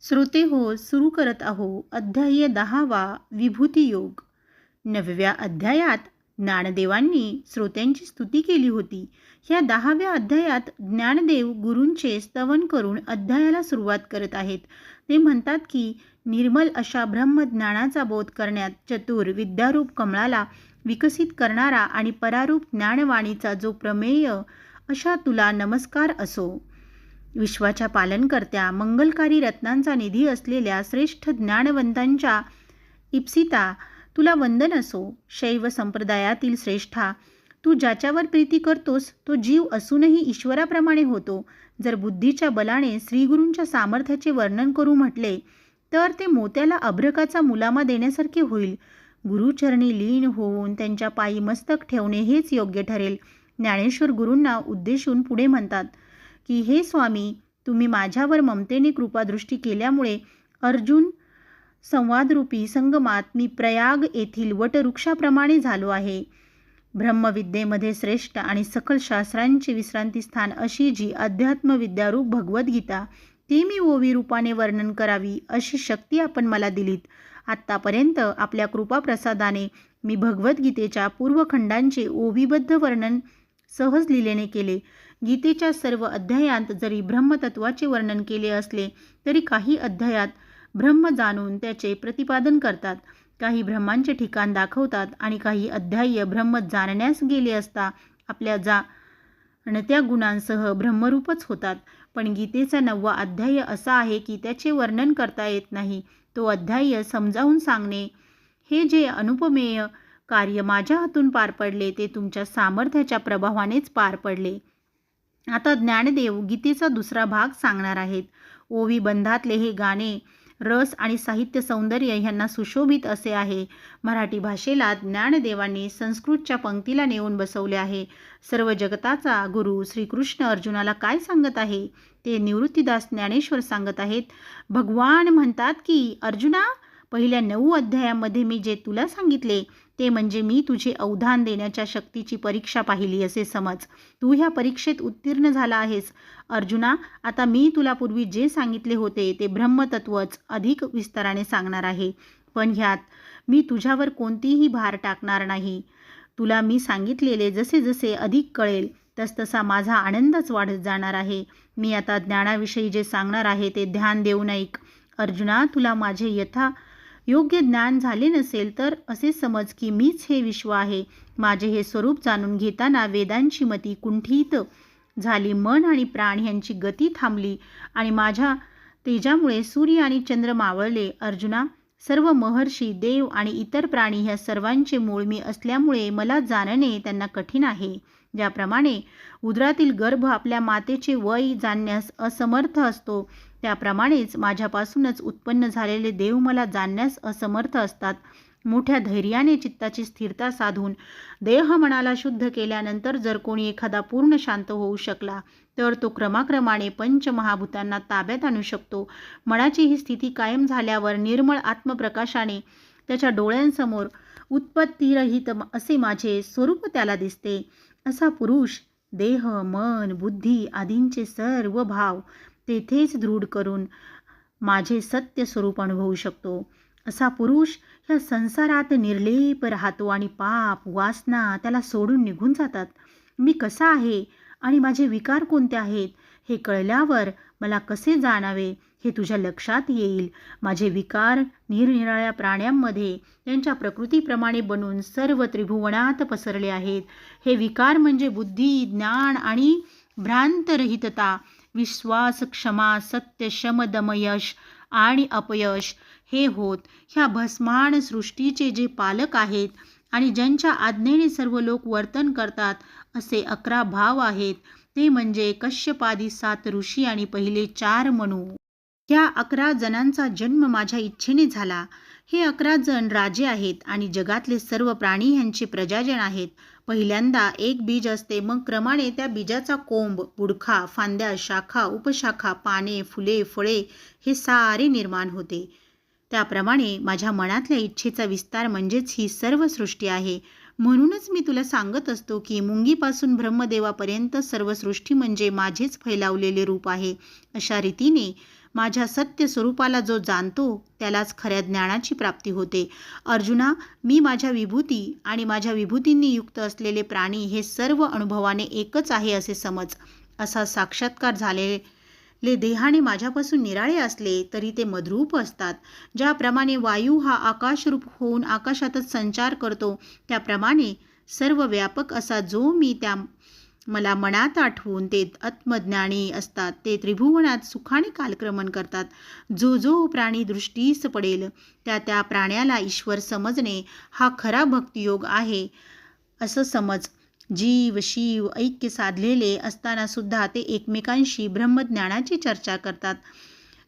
श्रोते हो सुरू करत आहो अध्याय दहावा विभूती योग. नवव्या अध्यायात ज्ञानदेवांनी श्रोत्यांची स्तुती केली होती. ह्या दहाव्या अध्यायात ज्ञानदेव गुरूंचे स्तवन करून अध्यायाला सुरुवात करत आहेत. ते म्हणतात की निर्मल अशा ब्रह्मज्ञानाचा बोध करण्यात चतुर विद्यारूप कमळाला विकसित करणारा आणि परारूप ज्ञानवाणीचा जो प्रमेय अशा तुला नमस्कार असो. विश्वाच्या पालनकर्त्या मंगलकारी रत्नांचा निधी असलेल्या श्रेष्ठ ज्ञानवंतांच्या इप्सिता तुला वंदन असो. शैव संप्रदायातील श्रेष्ठा तू ज्याच्यावर प्रीती करतोस तो जीव असूनही ईश्वराप्रमाणे होतो. जर बुद्धीच्या बलाने श्रीगुरूंच्या सामर्थ्याचे वर्णन करू म्हटले तर ते मोत्याला अभ्रकाचा मुलामा देण्यासारखे होईल. गुरुचरणी लीन होऊन त्यांच्या पायी मस्तक ठेवणे हेच योग्य ठरेल. ज्ञानेश्वर गुरूंना उद्देशून पुढे म्हणतात की हे स्वामी तुम्ही माझ्यावर ममतेने कृपादृष्टी केल्यामुळे अर्जुन संवादरूपी संगमात मी प्रयाग येथील वटवृक्षाप्रमाणे झालो आहे. ब्रह्मविद्येमध्ये श्रेष्ठ आणि सकल विश्रांती विश्रांतीस्थान अशी जी अध्यात्मविद्यारूप भगवद्गीता ती मी ओवी रूपाने वर्णन करावी अशी शक्ती आपण मला दिलीत. आत्तापर्यंत आपल्या कृपाप्रसादाने मी भगवद्गीतेच्या पूर्वखंडांचे ओवीबद्ध वर्णन सहज लिहिलेने केले. गीतेच्या सर्व अध्यायांत जरी ब्रह्मतत्वाचे वर्णन केले असले तरी काही अध्यायात ब्रह्म जाणून त्याचे प्रतिपादन करतात. काही ब्रह्मांचे ठिकाण दाखवतात आणि काही अध्याय ब्रह्म जाणण्यास गेले असता आपल्या जा त्या गुणांसह ब्रह्मरूपच होतात. पण गीतेचा नववा अध्याय असा आहे की त्याचे वर्णन करता येत नाही. तो अध्याय समजावून सांगणे हे जे अनुपमेय कार्य माझ्या हातून पार पडले ते तुमच्या सामर्थ्याच्या प्रभावानेच पार पडले. आता ज्ञानदेव गीतेचा दुसरा भाग सांगणार आहेत. ओवी बंधातले हे गाणे रस आणि साहित्य सौंदर्य ह्यांना सुशोभित असे आहे. मराठी भाषेला ज्ञानदेवांनी संस्कृतच्या पंक्तीला नेऊन बसवले आहे. सर्व जगताचा गुरु श्रीकृष्ण अर्जुनाला काय सांगत आहे? ते निवृत्तीदास ज्ञानेश्वर सांगत आहेत. भगवान म्हणतात की अर्जुना पहिल्या नऊ अध्यायामध्ये मी जे तुला सांगितले ते म्हणजे मी तुझे अवधान देण्याच्या शक्तीची परीक्षा पाहिली असे समज. तू ह्या परीक्षेत उत्तीर्ण झाला आहेस. अर्जुना आता मी तुला पूर्वी जे सांगितले होते ते ब्रह्मतत्वच अधिक विस्ताराने सांगणार आहे. पण ह्यात मी तुझ्यावर कोणतीही भार टाकणार नाही. तुला मी सांगितलेले जसे जसे अधिक कळेल तसतसा माझा आनंदच वाढत जाणार आहे. मी आता ज्ञानाविषयी जे सांगणार आहे ते ध्यान देऊन ऐक अर्जुना तुला माझे यथा योग्य ज्ञान झाले नसेल तर असे समज की मीच हे विश्व आहे. माझे हे स्वरूप जाणून घेताना वेदांची मती कुंठित झाली. मन आणि प्राण यांची गती थांबली आणि माझ्या तेजामुळे सूर्य आणि चंद्र मावळले. अर्जुना सर्व महर्षी देव आणि इतर प्राणी ह्या सर्वांचे मूळ मी असल्यामुळे मला जाणणे त्यांना कठीण आहे. ज्याप्रमाणे उदरातील गर्भ आपल्या मातेचे वय जाणण्यास असमर्थ असतो त्याप्रमाणेच माझ्यापासूनच उत्पन्न झालेले देव मला जाणण्यास असमर्थ असतात. मोठ्या धैर्याने चित्ताची स्थिरता साधून देह मनाला शुद्ध केल्यानंतर जर कोणी एखादा पूर्ण शांत होऊ शकला तर तो क्रमाक्रमाने पंचमहाभूतांना ताब्यात आणू शकतो. मनाची ही स्थिती कायम झाल्यावर निर्मळ आत्मप्रकाशाने त्याच्या डोळ्यांसमोर उत्पत्तीरहित असे माझे स्वरूप त्याला दिसते. असा पुरुष देह मन बुद्धी आदींचे सर्व भाव तेथेच दृढ करून माझे सत्य स्वरूप अनुभवू शकतो. असा पुरुष ह्या संसारात निर्लेप राहतो आणि पाप वासना त्याला सोडून निघून जातात. मी कसा आहे आणि माझे विकार कोणते आहेत हे कळल्यावर मला कसे जाणावे हे तुझ्या लक्षात येईल. माझे विकार निरनिराळ्या प्राण्यांमध्ये त्यांच्या प्रकृतीप्रमाणे बनून सर्व त्रिभुवनात पसरले आहेत. हे विकार म्हणजे बुद्धी ज्ञान आणि भ्रांतरहितता. विश्वास क्षमा सत्य शम दमयश आणि अपयश हे होत. ह्या भस्माण सृष्टीचे जे पालक आहेत आणि ज्यांच्या आज्ञेने सर्व लोक वर्तन करतात असे अकरा भाव आहेत. ते म्हणजे कश्यपादी सात ऋषी आणि पहिले चार मनू. या अकरा जणांचा जन्म माझ्या इच्छेने झाला. हे अकरा जण राजे आहेत आणि जगातले सर्व प्राणी ह्यांचे प्रजाजन आहेत. पहिल्यांदा एक बीज असते मग क्रमाने त्या बीजाचा कोंब बुडखा फांद्या शाखा उपशाखा पाने फुले फळे हे सारे निर्माण होते. त्याप्रमाणे माझ्या मनातल्या इच्छेचा विस्तार म्हणजेच ही सर्व सृष्टी आहे. म्हणूनच मी तुला सांगत असतो की मुंगीपासून ब्रह्मदेवापर्यंत सर्व सृष्टी म्हणजे माझेच फैलावलेले रूप आहे. अशा रीतीने माझ्या सत्य स्वरूपाला जो जाणतो त्यालाच खऱ्या ज्ञानाची प्राप्ती होते. अर्जुना मी माझ्या विभूती आणि माझ्या विभूतींनी युक्त असलेले प्राणी हे सर्व अनुभवाने एकच आहे असे समज. असा साक्षात्कार झालेले देहाने माझ्यापासून निराळे असले तरी ते मधरूप असतात. ज्याप्रमाणे वायू हा आकाशरूप होऊन आकाशातच संचार करतो त्याप्रमाणे सर्व व्यापक असा जो मी त्या मला मनात आठवून ते आत्मज्ञानी असतात. ते त्रिभुवनात सुखाने कालक्रमण करतात. जो जो प्राणी दृष्टीस पडेल त्या त्या प्राण्याला ईश्वर समजणे हा खरा भक्तियोग आहे. असं समज. जीव शिव ऐक्य साधलेले असताना सुद्धा ते एकमेकांशी ब्रह्मज्ञानाची चर्चा करतात.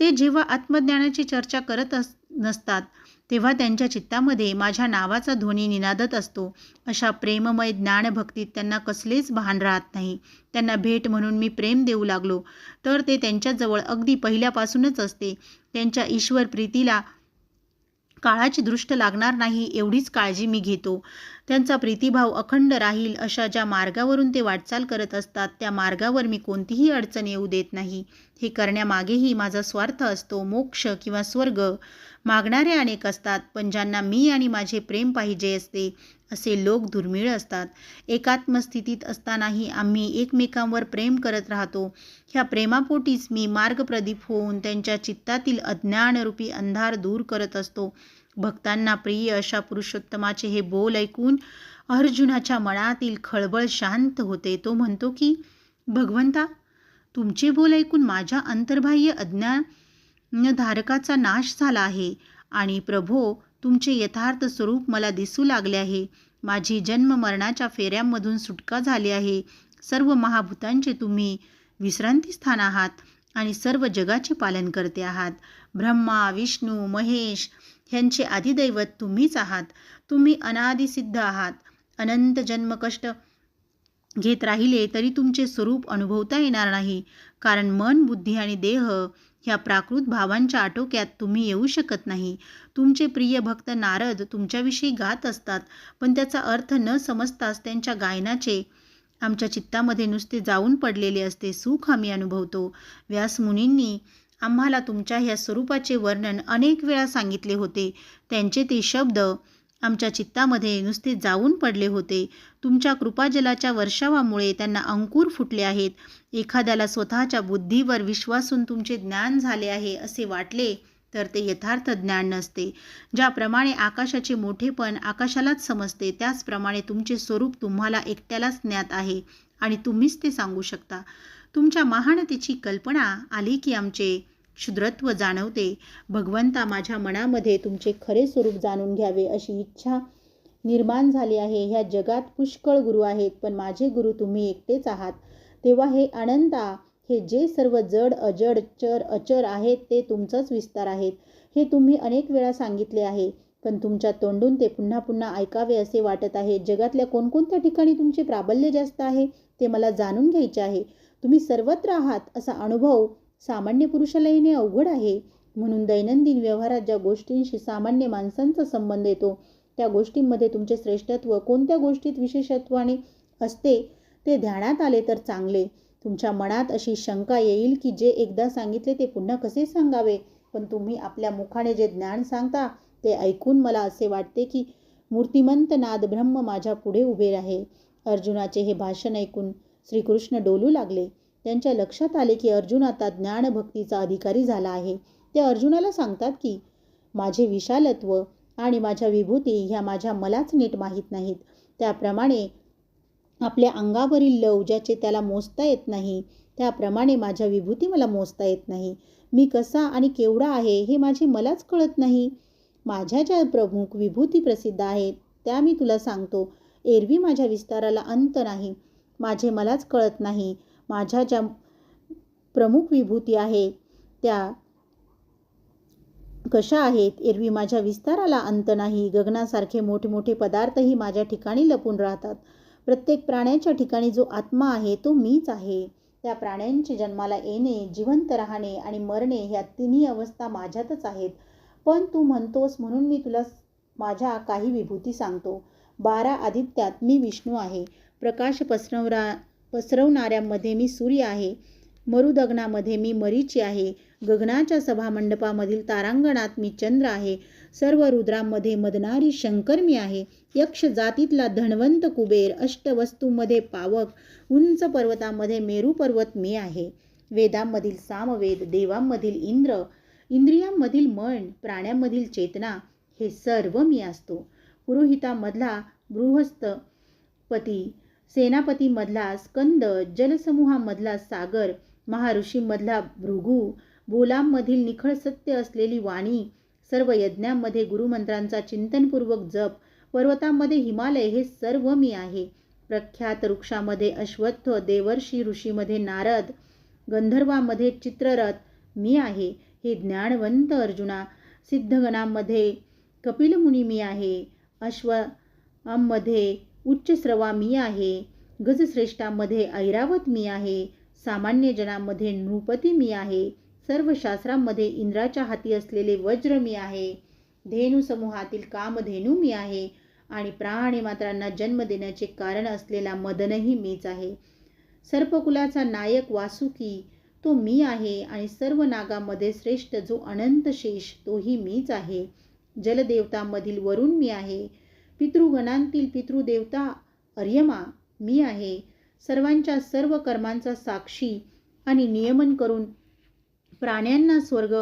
ते जेव्हा आत्मज्ञानाची चर्चा करत अस नसतात तेव्हा त्यांच्या चित्तामध्ये माझ्या नावाचा ध्वनी निनादत असतो. अशा प्रेममय ज्ञानभक्तीत त्यांना कसलेच भान राहत नाही. त्यांना भेट म्हणून मी प्रेम देऊ लागलो. तर ते त्यांच्याजवळ अगदी पहिल्यापासूनच असते. त्यांच्या ईश्वर प्रीतीला काळाची दृष्ट लागणार नाही एवढीच काळजी मी घेतो. त्यांचा प्रीतिभाव अखंड राहील अशा ज्या मार्गावरून ते वाटचाल करत असतात त्या मार्गावर मी कोणतीही अडचण येऊ देत नाही. हे करण्यामागेही माझा स्वार्थ असतो मोक्ष किंवा स्वर्ग मागणारे अनेक असतात पण ज्यांना मी आणि माझे प्रेम पाहिजे असते असे लोक दुर्मिळ असतात. एकात्मस्थितीत असतानाही आम्ही एकमेकांवर प्रेम करत राहतो. ह्या प्रेमापोटीच मी मार्गप्रदीप होऊन त्यांच्या चित्तातील अज्ञानरूपी अंधार दूर करत असतो. भक्तांना प्रिय अशा पुरुषोत्तमाचे हे बोल ऐकून अर्जुनाच्या मनातील खळबळ शांत होते. तो म्हणतो की भगवंता तुमचे बोल ऐकून माझ्या अंतर्बाह्य अज्ञानधारकाचा नाश झाला आहे आणि प्रभो तुमचे यथार्थ स्वरूप मला दिसू लागले आहे. माझी जन्म मरणाच्या फेऱ्यांमधून सुटका झाली आहे. सर्व महाभूतांचे तुम्ही विश्रांतीस्थान आहात आणि सर्व जगाचे पालन करते आहात. ब्रह्मा विष्णू महेश ह्यांचे आदिदैवत तुम्हीच आहात. तुम्ही अनादिसिद्ध आहात. अनंत जन्मकष्ट घेत राहिले तरी तुमचे स्वरूप अनुभवता येणार नाही. कारण मन बुद्धी आणि देह ह्या प्राकृत भावांच्या आटोक्यात तुम्ही येऊ शकत नाही. तुमचे प्रिय भक्त नारद तुमच्याविषयी गात असतात. पण त्याचा अर्थ न समजताच त्यांच्या गायनाचे आमच्या चित्तामध्ये नुसते जाऊन पडलेले असते सुख आम्ही अनुभवतो. व्यासमुनींनी आम्हाला तुमच्या ह्या स्वरूपाचे वर्णन अनेक वेळा सांगितले होते. त्यांचे ते शब्द आमच्या चित्तामध्ये नुसते जाऊन पडले होते. तुमच्या कृपाजलाच्या वर्षावामुळे त्यांना अंकुर फुटले आहेत. एखाद्याला स्वतःच्या बुद्धीवर विश्वासून तुमचे ज्ञान झाले आहे असे वाटले तर ते यथार्थ ज्ञान नसते. ज्याप्रमाणे आकाशाचे मोठेपण आकाशालाच समजते त्याचप्रमाणे तुमचे स्वरूप तुम्हाला एकट्यालाच ज्ञात आहे आणि तुम्हीच ते सांगू शकता. तुमच्या महानतेची कल्पना आली की आमचे क्षुद्रत्व जाणवते. भगवंता माझ्या मनामध्ये तुमचे खरे स्वरूप जाणून घ्यावे अशी इच्छा निर्माण झाली आहे. ह्या जगात पुष्कळ गुरु आहेत पण माझे गुरु तुम्ही एकटेच आहात. तेव्हा हे अनंता हे जे सर्व जड अजड चर अचर आहेत ते तुमचाच विस्तार आहेत. हे तुम्ही अनेक वेळा सांगितले आहे पण तुमच्या तोंडून ते पुन्हा पुन्हा ऐकावे असे वाटत आहे. जगातल्या कोणकोणत्या ठिकाणी तुमचे प्राबल्य जास्त आहे ते मला जाणून घ्यायचे आहे. तुम्ही सर्वत्र आहात असा अनुभव सामान्य पुरुषाला येणे अवघड आहे. म्हणून दैनंदिन व्यवहारात ज्या गोष्टींशी सामान्य माणसांचा संबंध येतो त्या गोष्टींमध्ये तुमचे श्रेष्ठत्व कोणत्या गोष्टीत विशेषत्वाने असते ते ध्यानात आले तर चांगले. तुमच्या मनात अशी शंका येईल की जे एकदा सांगितले ते पुन्हा कसे सांगावे? पण तुम्ही आपल्या मुखाने जे ज्ञान सांगता ते ऐकून मला असे वाटते की मूर्तिमंत नाद ब्रह्म माझ्या पुढे उभे आहे अर्जुनाचे हे भाषण ऐकून श्रीकृष्ण डोलू लागले. त्यांच्या लक्षात आले की अर्जुन आता ज्ञानभक्तीचा अधिकारी झाला आहे. ते अर्जुनाला सांगतात की माझे विशालत्व आणि माझ्या विभूती ह्या माझ्या मलाच नीट माहीत नाहीत. त्याप्रमाणे आपल्या अंगावरील लव ज्याचे त्याला मोजता येत नाही त्याप्रमाणे माझ्या विभूती मला मोजता येत नाही. मी कसा आणि केवढा आहे हे माझे मलाच कळत नाही. माझ्या ज्या प्रमुख विभूती प्रसिद्ध आहेत त्या मी तुला सांगतो. एरवी माझ्या विस्ताराला अंत नाही. माझे मलाच कळत नाही. माझ्या ज्या प्रमुख विभूती आहेत त्या कशा आहेत? एरवी माझ्या विस्ताराला अंत नाही. गगनासारखे मोठमोठे पदार्थही माझ्या ठिकाणी लपून राहतात. प्रत्येक प्राण्याच्या ठिकाणी जो आत्मा आहे तो मीच आहे. त्या प्राण्यांचे जन्माला येणे जिवंत राहणे आणि मरणे ह्या तिन्ही अवस्था माझ्यातच आहेत. पण तू म्हणतोस म्हणून मी तुला माझ्या काही विभूती सांगतो. बारा आदित्यात मी विष्णू आहे. प्रकाश पसरवरा पसरवणाऱ्यामध्ये मी सूर्य आहे. मरुदगनामध्ये मी मरीची आहे. गगनाच्या सभामंडपामधील तारांगणात मी चंद्र आहे. सर्व रुद्रांमध्ये मदनारी शंकर मी आहे. यक्ष जातीतला धनवंत कुबेर अष्टवस्तूमध्ये पावक उंच पर्वतामध्ये मेरू पर्वत मी आहे. वेदांमधील सामवेद देवांमधील इंद्र इंद्रियांमधील मन प्राण्यांमधील चेतना हे सर्व मी असतो. पुरोहितामधला गृहस्थ पती सेनापतीमधला स्कंद जलसमूहामधला सागर महाऋषीमधला भृगू बोलांमधील निखळ सत्य असलेली वाणी सर्व यज्ञांमध्ये गुरुमंत्रांचा चिंतनपूर्वक जप पर्वतांमध्ये हिमालय हे सर्व मी आहे. प्रख्यात वृक्षामध्ये अश्वत्थ देवर्षी ऋषीमध्ये नारद गंधर्वामध्ये चित्ररथ मी आहे. हे ज्ञानवंत अर्जुना सिद्धगणांमध्ये कपिलमुनी मी आहे. अश्वांमध्ये उच्चस्रवा मी आहे गजश्रेष्ठामध्ये ऐरावत मी आहे सामान्य जनांमध्ये नृपती मी आहे सर्व शास्त्रांमध्ये इंद्राच्या हाती असलेले वज्र मी आहे धेनू समूहातील कामधेनू मी आहे आणि प्राणी मात्रांना जन्म देण्याचे कारण असलेला मदनही मीच आहे. सर्पकुलाचा नायक वासुकी तो मी आहे आणि सर्व नागामध्ये श्रेष्ठ जो अनंत शेष तोही मीच आहे. जलदेवतांमधील वरुण मी आहे पितृगणांतील पितृदेवता अर्यमा मी आहे. सर्वांच्या सर्व कर्मांचा साक्षी आणि नियमन करून प्राण्यांना स्वर्ग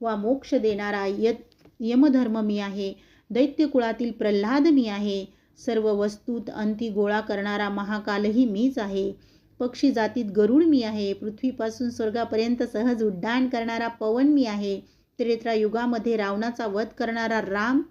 वा मोक्ष देणारा य यमधर्म मी आहे. दैत्यकुळातील प्रल्हाद मी आहे. सर्व वस्तूत अंती गोळा करणारा महाकालही मीच आहे. पक्षी जातीत गरुड मी आहे. पृथ्वीपासून स्वर्गापर्यंत सहज उड्डाण करणारा पवन मी आहे. त्रेत्रायुगामध्ये रावणाचा वध करणारा राम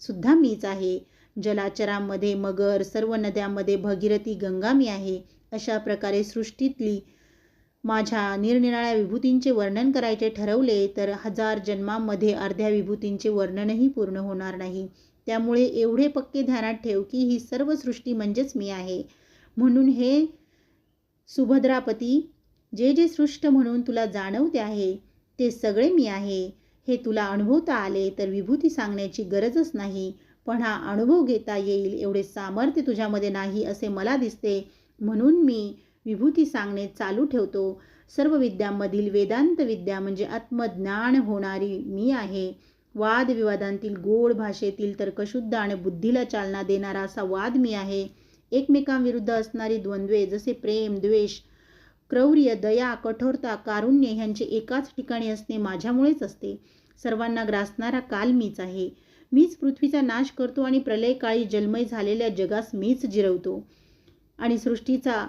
सुद्धा मीच आहे. जलाचरांमध्ये मगर सर्व नद्यांमध्ये भगीरथी गंगामी आहे. अशा प्रकारे सृष्टीतली माझ्या निरनिराळ्या विभूतींचे वर्णन करायचे ठरवले तर हजार जन्मांमध्ये अर्ध्या विभूतींचे वर्णनही पूर्ण होणार नाही. त्यामुळे एवढे पक्के ध्यानात ठेव की ही सर्व सृष्टी म्हणजेच मी आहे. म्हणून हे सुभद्रापती जे जे सृष्ट म्हणून तुला जाणवते आहे ते सगळे मी आहे. हे तुला अनुभवता आले तर विभूती सांगण्याची गरजच नाही. पण हा अनुभव घेता येईल एवढे सामर्थ्य तुझ्यामध्ये नाही असे मला दिसते. म्हणून मी विभूती सांगणे चालू ठेवतो. सर्व विद्यांमधील वेदांत विद्या म्हणजे आत्मज्ञान होणारी मी आहे. वादविवादांतील गोड भाषेतील तर्कशुद्ध आणि बुद्धीला चालना देणारा असा वाद मी आहे. एकमेकांविरुद्ध असणारी द्वंद्वे जसे प्रेम द्वेष क्रौर्य दया कठोरता कारुण्य ह्यांचे एकाच ठिकाणी असणे माझ्यामुळेच असते. सर्वांना ग्रासणारा काल मीच आहे. मीच पृथ्वीचा नाश करतो आणि प्रलयकाळी जन्मय झालेल्या जगास मीच जिरवतो. आणि सृष्टीचा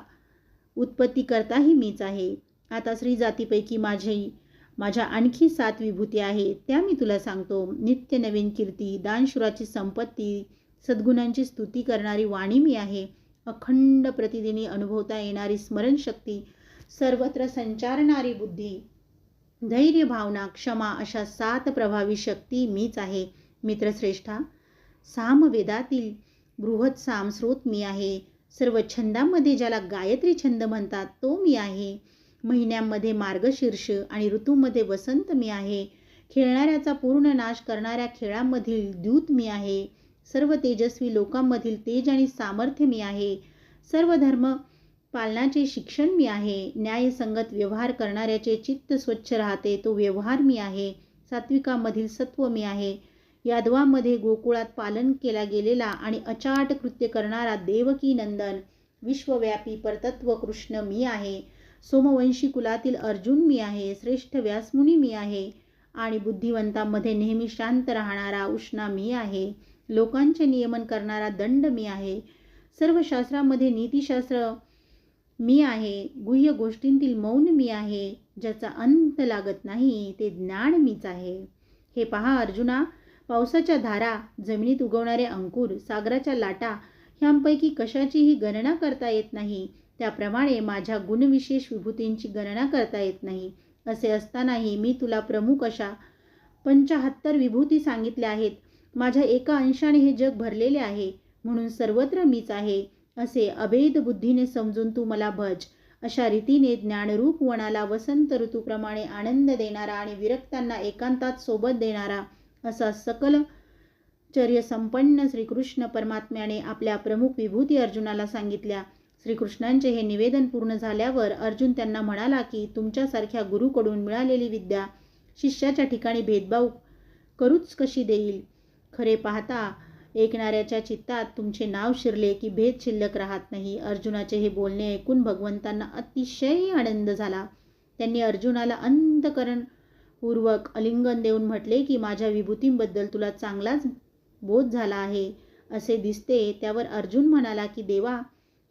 उत्पत्ती करताही मीच आहे. आता स्त्री जातीपैकी माझी माझ्या आणखी सात विभूती आहेत. त्या मी तुला सांगतो. नित्य नवीन कीर्ती दानशुराची संपत्ती सद्गुणांची स्तुती करणारी वाणी मी आहे. अखंड प्रतिदिनी अनुभवता येणारी स्मरणशक्ती सर्वत्र संचारणारी बुद्धी धैर्य भावना क्षमा अशा सात प्रभावी शक्ती मीच आहे. मित्रश्रेष्ठा सामवेदातील बृहत सामस्रोत मी आहे. सर्व छंदांमध्ये ज्याला गायत्री छंद म्हणतात तो मी आहे. महिन्यांमध्ये मार्गशीर्ष आणि ऋतूमध्ये वसंत मी आहे. खेळणाऱ्याचा पूर्ण नाश करणाऱ्या खेळांमधील द्यूत मी आहे. सर्व तेजस्वी लोकांमधील तेज आणि सामर्थ्य मी आहे. सर्व धर्म पालनाचे शिक्षण मी आहे. न्यायसंगत व्यवहार करणाऱ्याचे चित्त स्वच्छ राहते तो व्यवहार मी आहे. सात्विकामधील सत्व मी आहे. यादवामध्ये गोकुळात पालन केला गेलेला आणि अचाट कृत्य करणारा देवकी नंदन विश्वव्यापी परतत्व कृष्ण मी आहे सोमवंशी कुलातील अर्जुन मी आहे श्रेष्ठ व्यासमुनी मी आहे आणि बुद्धिवंतांमध्ये नेहमी शांत राहणारा उष्णा मी आहे लोकांचे नियमन करणारा दंड मी आहे सर्व शास्त्रामध्ये नीतिशास्त्र मी आहे गुह्य गोष्टींतील मौन मी आहे ज्याचा अंत लागत नाही ते ज्ञान मीच आहे. हे पहा अर्जुना पावसाच्या धारा जमिनीत उगवणारे अंकुर सागराच्या लाटा ह्यांपैकी कशाचीही गणना करता येत नाही. त्याप्रमाणे माझ्या गुणविशेष विभूतींची गणना करता येत नाही. असे असतानाही मी तुला प्रमुख अशा पंचाहत्तर विभूती सांगितल्या आहेत. माझ्या एका अंशाने हे जग भरलेले आहे. म्हणून सर्वत्र मीच आहे. असे अभेद बुद्धीने समजून तू मला भज. अशा रीतीने ज्ञानरूप वनाला वसंत ऋतूप्रमाणे आनंद देणारा आणि विरक्तांना एकांतात सोबत देणारा असा सकल चर्य संपन्न श्रीकृष्ण परमात्म्याने आपल्या प्रमुख विभूती अर्जुनाला सांगितल्या. श्रीकृष्णांचे हे निवेदन पूर्ण झाल्यावर अर्जुन त्यांना म्हणाला की तुमच्यासारख्या गुरुकडून मिळालेली विद्या शिष्याच्या ठिकाणी भेदभाव करूच कशी देईल? खरे पाहता ऐकणाऱ्याच्या चित्तात तुमचे नाव शिरले की भेद शिल्लक राहत नाही. अर्जुनाचे हे बोलणे ऐकून भगवंतांना अतिशय आनंद झाला. त्यांनी अर्जुनाला पूर्वक अलिंगन देऊन म्हटले की माझ्या विभूतींबद्दल तुला चांगलाच बोध झाला आहे असे दिसते. त्यावर अर्जुन म्हणाला की देवा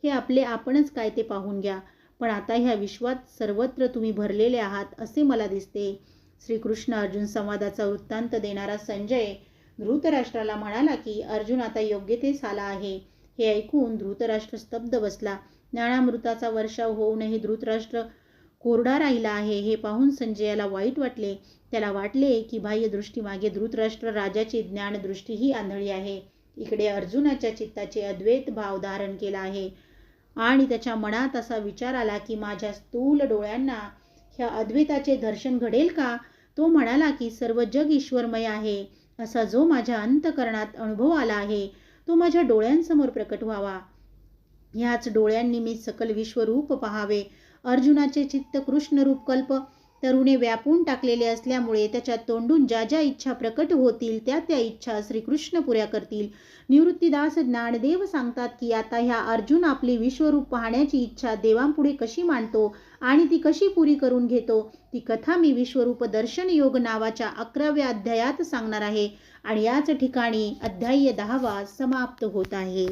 हे आपले आपणच काय ते पाहून घ्या. पण आता ह्या विश्वात सर्वत्र तुम्ही भरलेले आहात असे मला दिसते. श्रीकृष्ण अर्जुन संवादाचा वृत्तांत देणारा संजय धृतराष्ट्राला म्हणाला की अर्जुन आता योग्य तेच आला आहे. हे ऐकून धृतराष्ट्र स्तब्ध बसला. ज्ञानामृताचा वर्षाव होऊनही धृतराष्ट्र कोरडा राहिला आहे. हे पाहून संजयाला वाईट वाटले. त्याला वाटले की बाह्यदृष्टीमागे धृतराष्ट्र राजाची ज्ञानदृष्टीही आंधळी आहे. इकडे अर्जुनाच्या चित्ताचे अद्वैत भाव धारण केला आहे. आणि त्याच्या मनात असा विचार आला की माझ्या स्थूल डोळ्यांना ह्या अद्वैताचे दर्शन घडेल का? तो म्हणाला की सर्व जग ईश्वरमय आहे. असा जो माझ्या अंतकरणात अनुभव आला आहे तो माझ्या डोळ्यांसमोर प्रकट व्हावा. ह्याच डोळ्यांनी मी सकल विश्वरूप पहावे. अर्जुनाचे चित्त कृष्णरूप कल्प तरुणे व्यापून टाकलेले असल्यामुळे त्याच्या तोंडून ज्या ज्या इच्छा प्रकट होतील त्या त्या इच्छा श्रीकृष्ण पुऱ्या करतील. निवृत्तीदास ज्ञानदेव सांगतात की आता ह्या अर्जुन आपली विश्वरूप पाहण्याची इच्छा देवांपुढे कशी मांडतो आणि ती कशी पुरी करून घेतो ती कथा मी विश्वरूप दर्शन योग नावाच्या अकराव्या अध्यायात सांगणार आहे. आणि याच ठिकाणी अध्याय दहावा समाप्त होत आहे.